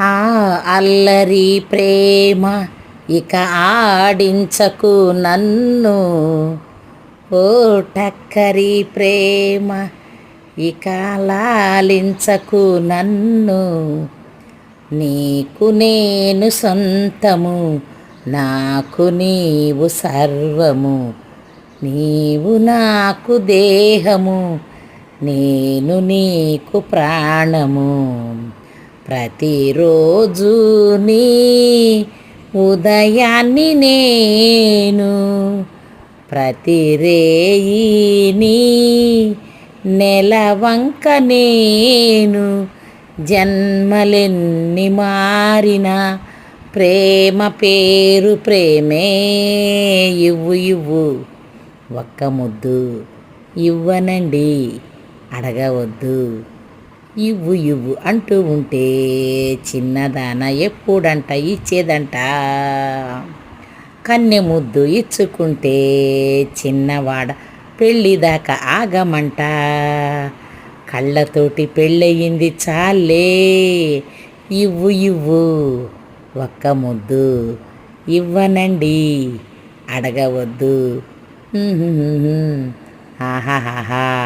ఆ అల్లరి ప్రేమ ఇక ఆడించకు నన్ను. ఓ టక్కరి ప్రేమ ఇక లాలించకు నన్ను. నీకు నేను సొంతము నాకు నీవు సర్వము. నీవు నాకు దేహము నేను నీకు ప్రాణము. ప్రతిరోజు నీ ఉదయాన్ని నేను ప్రతి రేయిని నెలవంక నేను జన్మలెన్ని మారిన ప్రేమ పేరు ప్రేమే. ఇవ్వు ఇవ్వు. ఒక్క ముద్దు. ఇవ్వనండి. అడగవద్దు. ఇవ్వు ఇవ్వు అంటూ ఉంటే చిన్నదాన ఎప్పుడంట ఇచ్చేదంట. కన్నె ముద్దు ఇచ్చుకుంటే చిన్నవాడ పెళ్ళిదాకా ఆగమంట. కళ్ళతోటి పెళ్ళయింది చాలే. ఇవ్వు ఇవ్వు ఒక్క ముద్దు ఇవ్వనండి. అడగవద్దు. ఆహాహాహా.